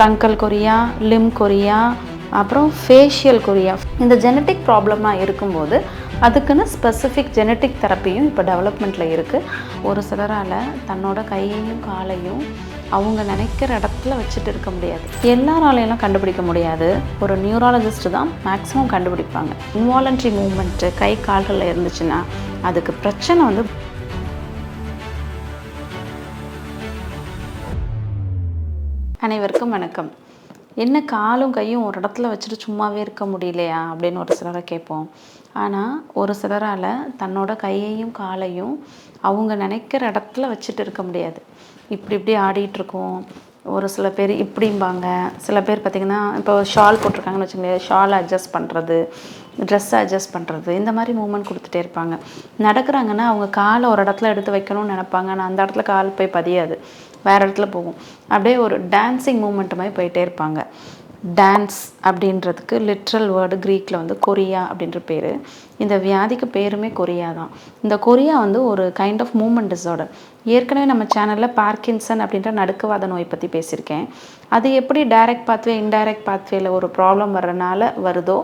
ட்ரங்கல் chorea limb chorea அப்புறம் facial chorea இந்த genetic ப்ராப்ளமாக இருக்கும்போது அதுக்குன்னு ஸ்பெசிஃபிக் ஜெனட்டிக் தெரப்பியும் இப்போ டெவலப்மெண்ட்டில் இருக்குது ஒரு சிலரால் தன்னோட கையையும் காலையும் அவங்க நினைக்கிற இடத்துல வச்சுட்டு இருக்க முடியாது. எல்லாராலையெல்லாம் கண்டுபிடிக்க முடியாது. ஒரு நியூராலஜிஸ்ட்டு தான் மேக்ஸிமம் கண்டுபிடிப்பாங்க. இன்வாலண்ட்ரி மூமெண்ட்டு கை கால்களில் இருந்துச்சுன்னா அதுக்கு பிரச்சனை வந்து அனைவருக்கும் வணக்கம். என்ன காலும் கையும் ஒரு இடத்துல வச்சுட்டு சும்மாவே இருக்க முடியலையா? அப்படின்னு ஒரு சிலரை கேட்போம். ஆனால் ஒரு சிலரால் தன்னோட கையையும் காலையும் அவங்க நினைக்கிற இடத்துல வச்சுட்டு இருக்க முடியாது. இப்படி இப்படி ஆடிட்டுருக்கோம் ஒரு சில பேர் இப்படிம்பாங்க. சில பேர் பார்த்திங்கன்னா இப்போ ஷால் போட்டிருக்காங்கன்னு வச்சுக்கோங்களேன். ஷால் அட்ஜஸ்ட் பண்ணுறது ட்ரெஸ்ஸை அட்ஜஸ்ட் பண்ணுறது இந்த மாதிரி மூமெண்ட் கொடுத்துட்டே இருப்பாங்க. நடக்கிறாங்கன்னா அவங்க காலை ஒரு இடத்துல எடுத்து வைக்கணும்னு நினைப்பாங்க. ஆனால் அந்த இடத்துல கால் போய் பதியாது. வேறு இடத்துல போகும். அப்படியே ஒரு டான்ஸிங் மூமெண்ட் மாதிரி போயிட்டே இருப்பாங்க. டான்ஸ் அப்படின்றதுக்கு லிட்ரல் வேர்டு க்ரீக்கில் வந்து கொரியா அப்படின்ற பேர். இந்த வியாதிக்கு பேருமே கொரியா தான். இந்த கொரியா வந்து ஒரு கைண்ட் ஆஃப் மூமெண்ட் டிஸார்டர் ஏற்கனவே நம்ம சேனலில் பார்க்கின்சன் அப்படின்ற நடுக்கவாத நோய் பற்றி பேசியிருக்கேன். அது எப்படி டைரக்ட் பாத்வே இன்டைரக்ட் பாத்வேல ஒரு ப்ராப்ளம் வர்றனால வருதோ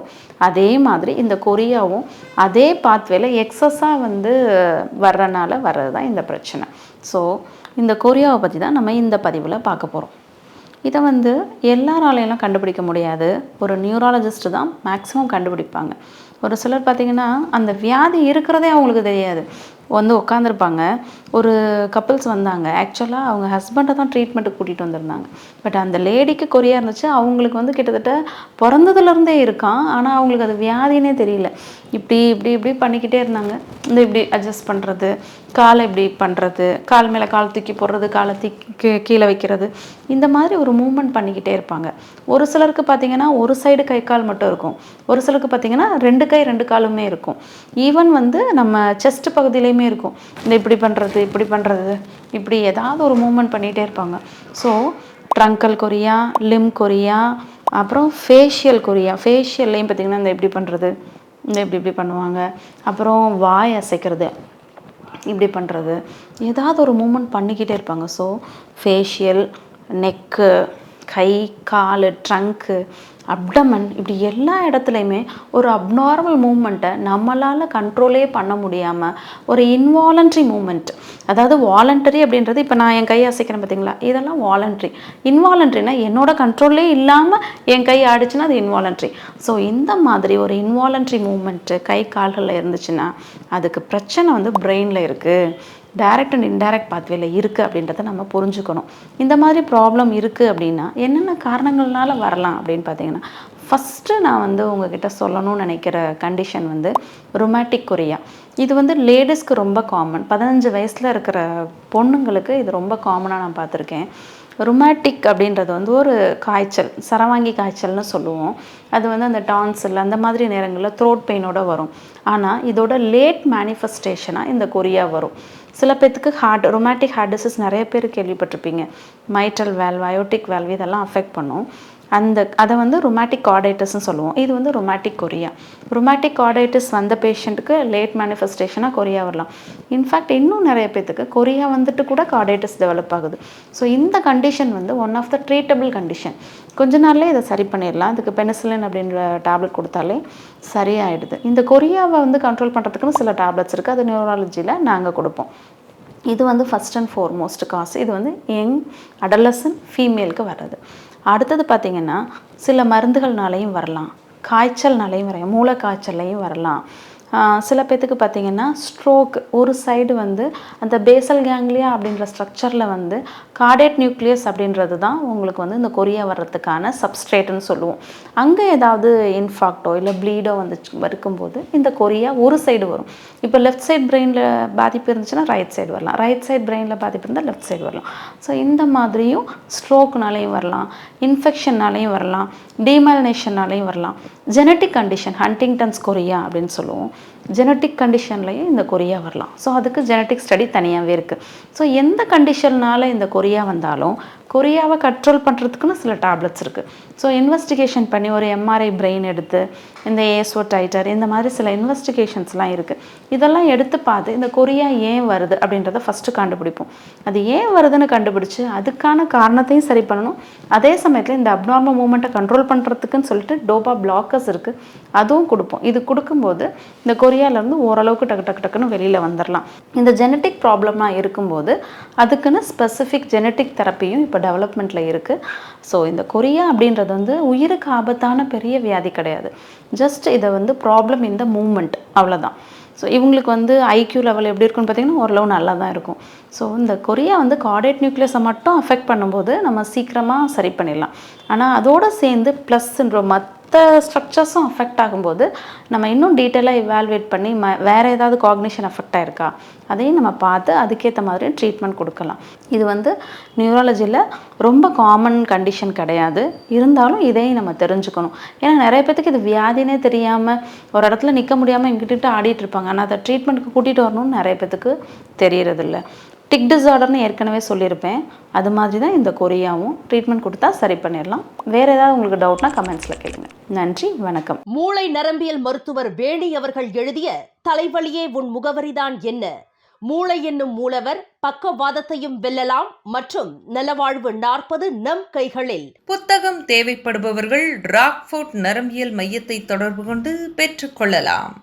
அதே மாதிரி இந்த கொரியாவும் அதே பாத்வேல எக்ஸஸாக வந்து வர்றனால வர்றது தான் இந்த பிரச்சனை. ஸோ இந்த கொரியாவை பற்றி தான் நம்ம இந்த பதிவில் பார்க்க போகிறோம் இதை வந்து எல்லாராலையெல்லாம் கண்டுபிடிக்க முடியாது. ஒரு நியூராலஜிஸ்ட்டு தான் மேக்ஸிமம் கண்டுபிடிப்பாங்க. ஒரு சிலர் பார்த்திங்கன்னா அந்த வியாதி இருக்கிறதே அவங்களுக்கு தெரியாது. வந்து உட்காந்துருப்பாங்க ஒரு கப்புள்ஸ் வந்தாங்க. ஆக்சுவலாக அவங்க ஹஸ்பண்டை தான் ட்ரீட்மெண்ட்டுக்கு கூட்டிகிட்டு வந்திருந்தாங்க. பட் அந்த லேடிக்கு கொரியா இருந்துச்சு. அவங்களுக்கு வந்து கிட்டத்தட்ட பிறந்ததுலேருந்தே இருக்கான். ஆனால் அவங்களுக்கு அது வியாதினே தெரியல. இப்படி இப்படி இப்படி பண்ணிக்கிட்டே இருந்தாங்க. இந்த இப்படி அட்ஜஸ்ட் பண்ணுறது காலை இப்படி பண்ணுறது கால் மேலே கால் தூக்கி போடுறது காலை தூக்கி கீழே வைக்கிறது. இந்த மாதிரி ஒரு மூமெண்ட் பண்ணிக்கிட்டே இருப்பாங்க. ஒரு சிலருக்கு பார்த்தீங்கன்னா ஒரு சைடு கை கால் மட்டும் இருக்கும். ஒரு சிலருக்கு பார்த்தீங்கன்னா ரெண்டு கை ரெண்டு காலுமே இருக்கும். ஈவன் வந்து நம்ம செஸ்ட் பகுதியிலையும் இருக்கும். இந்த இப்படி பண்ணுறது இப்படி பண்ணுறது இப்படி ஏதாவது ஒரு மூமெண்ட் பண்ணிகிட்டே இருப்பாங்க. So truncal chorea limb chorea அப்புறம் ஃபேஷியல் கொரியா ஃபேஷியல்லையும் பார்த்திங்கன்னா இந்த எப்படி பண்ணுறது இந்த இப்படி இப்படி பண்ணுவாங்க. அப்புறம் வாய் அசைக்கிறது இப்படி பண்ணுறது ஏதாவது ஒரு மூமெண்ட் பண்ணிக்கிட்டே இருப்பாங்க. ஸோ ஃபேஷியல் நெக்கு கை கால் ட்ரங்க்கு அப்டமன் இப்படி எல்லா இடத்துலையுமே ஒரு அப்நார்மல் மூமெண்ட்டை நம்மளால் கண்ட்ரோலே பண்ண முடியாமல் ஒரு இன்வாலண்ட்ரி மூமெண்ட் அதாவது வாலண்டரி அப்படின்றது இப்போ நான் என் கை அசைக்கிறேன் பார்த்தீங்களா இதெல்லாம் வாலண்ட்ரி இன்வாலண்ட்ரினா என்னோட கண்ட்ரோல்லே இல்லாமல் என் கை ஆடிச்சுன்னா அது இன்வாலண்ட்ரி ஸோ இந்த மாதிரி ஒரு இன்வாலண்ட்ரி மூமெண்ட்டு கை கால்களில் இருந்துச்சுன்னா அதுக்கு பிரச்சனை வந்து பிரெயினில் இருக்குது டைரக்ட் அண்ட் இன்டைரக்ட் பாத்வேல இருக்குது அப்படின்றத நம்ம புரிஞ்சுக்கணும். இந்த மாதிரி ப்ராப்ளம் இருக்குது அப்படின்னா என்னென்ன காரணங்கள்னால வரலாம் அப்படின்னு பார்த்தீங்கன்னா ஃபஸ்ட்டு நான் வந்து உங்ககிட்ட சொல்லணும்னு நினைக்கிற கண்டிஷன் வந்து ரொமாட்டிக் கொரியா இது வந்து லேடிஸ்க்கு ரொம்ப காமன் பதினஞ்சு வயசில் இருக்கிற பொண்ணுங்களுக்கு இது ரொம்ப காமனாக நான் பார்த்துருக்கேன். ருமேட்டிக் அப்படின்றது வந்து ஒரு காய்ச்சல் சரவாங்கி காய்ச்சல்னு சொல்லுவோம். அது வந்து அந்த டான்சில் அந்த மாதிரி நேரங்களில் த்ரோட் பெயினோட வரும். ஆனால் இதோட லேட் மேனிஃபெஸ்டேஷனாக இந்த கொரியா வரும். சில பேர்த்துக்கு ஹார்ட் ரொமாட்டிக் ஹார்ட் டிசீஸ் நிறைய பேர் கேள்விப்பட்டிருப்பீங்க. மைட்ரல் வேல்வ் அயோட்டிக் வேல்வ் இதெல்லாம் அஃபெக்ட் பண்ணும். அந்த அதை வந்து ரொமாட்டிக் கார்டைட்டிஸ்னு சொல்லுவோம். இது வந்து ரொமாட்டிக் கொரியா ரொமாட்டிக் கார்டைட்டிஸ் வந்த பேஷண்ட்டுக்கு லேட் மேனிஃபெஸ்டேஷனாக கொரியா வரலாம். இன்ஃபேக்ட் இன்னும் நிறைய பேர்த்துக்கு கொரியா வந்துட்டு கூட கார்டைட்டிஸ் டெவலப் ஆகுது. ஸோ இந்த கண்டிஷன் வந்து one of the treatable condition கொஞ்ச நாள்லேயே இதை சரி பண்ணிடலாம். அதுக்கு பெனிசிலின் அப்படின்ற டேப்லெட் கொடுத்தாலே சரியாயிடுது. இந்த கொரியாவை வந்து கண்ட்ரோல் பண்ணுறதுக்குன்னு சில டேப்லெட்ஸ் இருக்குது அது நியூராலஜியில் நாங்கள் கொடுப்போம். இது வந்து ஃபஸ்ட் அண்ட் ஃபோர்மோஸ்ட் காசு இது வந்து யங் அடலசன் ஃபீமேலுக்கு வர்றது. அடுத்தது பார்த்திங்கன்னா சில மருந்துகள்னாலையும் வரலாம். காய்ச்சல்னாலையும் வரையும் மூளை காய்ச்சல்லையும் வரலாம். சில பேர்த்துக்கு பார்த்திங்கன்னா ஸ்ட்ரோக் ஒரு சைடு வந்து அந்த பேசல் கேங்லியா அப்படின்ற ஸ்ட்ரக்சரில் வந்து கார்டேட் நியூக்ளியஸ் அப்படின்றது தான் உங்களுக்கு வந்து இந்த கொரியா வர்றதுக்கான சப்ஸ்ட்ரேட்டுன்னு சொல்லுவோம். அங்கே ஏதாவது இன்ஃபாக்டோ இல்லை ப்ளீடோ வந்து இருக்கும்போது இந்த கொரியா ஒரு சைடு வரும். இப்போ லெஃப்ட் சைட் பிரெயினில் பாதிப்பு இருந்துச்சுன்னா ரைட் சைடு வரலாம். ரைட் சைட் பிரெயினில் பாதிப்பு இருந்தால் லெஃப்ட் சைடு வரலாம். ஸோ இந்த மாதிரியும் ஸ்ட்ரோக்னாலையும் வரலாம். இன்ஃபெக்ஷன்னாலையும் வரலாம். டீமாலினேஷன்னாலையும் வரலாம். ஜெனட்டிக் கண்டிஷன் ஹண்டிங்டன்ஸ் கொரியா அப்படின்னு சொல்லுவோம். ஜெனட்டிக் கண்டிஷன்லையும் இந்த கொரியா வரலாம். ஸோ அதுக்கு ஜெனட்டிக் ஸ்டடி தனியாகவே இருக்குது ஸோ எந்த கண்டிஷன்னால் இந்த கொரியா வந்தாலும் கொரியாவை கண்ட்ரோல் பண்ணுறதுக்குன்னு சில டேப்லெட்ஸ் இருக்குது ஸோ இன்வெஸ்டிகேஷன் பண்ணி ஒரு எம்ஆர்ஐ பிரெயின் எடுத்து இந்த ஏசோ டைட்டர் இந்த மாதிரி சில இன்வெஸ்டிகேஷன்ஸ்லாம் இருக்குது இதெல்லாம் எடுத்து பார்த்து இந்த கொரியா ஏன் வருது அப்படின்றத ஃபஸ்ட்டு கண்டுபிடிப்போம். அது ஏன் வருதுன்னு கண்டுபிடிச்சு அதுக்கான காரணத்தையும் சரி பண்ணணும். அதே சமயத்தில் இந்த அப்நார்மல் மூமெண்ட்டை கண்ட்ரோல் பண்ணுறதுக்குன்னு சொல்லிட்டு டோபா பிளாக்கர்ஸ் இருக்குது அதுவும் கொடுப்போம். இது கொடுக்கும்போது இந்த கொரியாலேருந்து ஓரளவுக்கு டக்கு டக்கு டக்குன்னு வெளியில் வந்துடலாம் இந்த ஜெனட்டிக் ப்ராப்ளமாக இருக்கும்போது அதுக்குன்னு ஸ்பெசிஃபிக் ஜெனட்டிக் தெரப்பியும் இப்போ டெவலப்மெண்ட்டில் இருக்குது ஸோ இந்த கொரியா அப்படின்றது வந்து உயிருக்கு ஆபத்தான பெரிய வியாதி கிடையாது. ஜஸ்ட் இதை வந்து ப்ராப்ளம் இந்த மூமெண்ட் அவ்வளோதான் ஸோ இவங்களுக்கு வந்து ஐக்யூ லெவல் எப்படி இருக்குன்னு பார்த்தீங்கன்னா ஓரளவு நல்லா தான் இருக்கும். ஸோ இந்த கொரியா வந்து கார்டேட் நியூக்ளியஸை மட்டும் அஃபெக்ட் பண்ணும்போது நம்ம சீக்கிரமாக சரி பண்ணிடலாம். ஆனால் அதோடு சேர்ந்து ப்ளஸ்ன்ற மத் மற்ற ஸ்ட்ரக்சர்ஸும் அஃபெக்ட் ஆகும்போது நம்ம இன்னும் டீட்டெயிலாக இவால்வேட் பண்ணி ம வேறு ஏதாவது காக்னிஷன் அஃபெக்ட் ஆயிருக்கா? அதையும் நம்ம பார்த்து அதுக்கேற்ற மாதிரி ட்ரீட்மெண்ட் கொடுக்கலாம். இது வந்து நியூராலஜியில் ரொம்ப காமன் கண்டிஷன் கிடையாது. இருந்தாலும் இதையும் நம்ம தெரிஞ்சுக்கணும். ஏன்னா நிறைய பேத்துக்கு இது வியாதினே தெரியாமல் ஒரு இடத்துல நிற்க முடியாமல் எங்கிட்ட ஆடிட்டு இருப்பாங்க. ஆனால் அதை ட்ரீட்மெண்ட்டுக்கு கூட்டிகிட்டு வரணும்னு நிறைய பேத்துக்கு தெரியறதில்ல. டிக் டிஸார்டர்னு ஏற்கனவே சொல்லியிருப்பேன். அது மாதிரி தான் இந்த கொரியாவும் ட்ரீட்மெண்ட் கொடுத்தா சரி பண்ணிடலாம். வேறு ஏதாவது உங்களுக்கு டவுட்னா கமெண்ட்ஸில் கேளுங்க. நன்றி வணக்கம். மூளை நரம்பியல் மருத்துவர் வேணி அவர்கள் எழுதிய தலைவலியே உன் முகவரிதான் என்ன? மூளை என்னும் மூலவர் பக்கவாதத்தையும் வெல்லலாம் மற்றும் நலவாழ்வு நாற்பது நம் கைகளில். புத்தகம் தேவைப்படுபவர்கள் ராக்ஃபோர்ட் நரம்பியல் மையத்தை தொடர்பு கொண்டு பெற்றுக்கொள்ளலாம்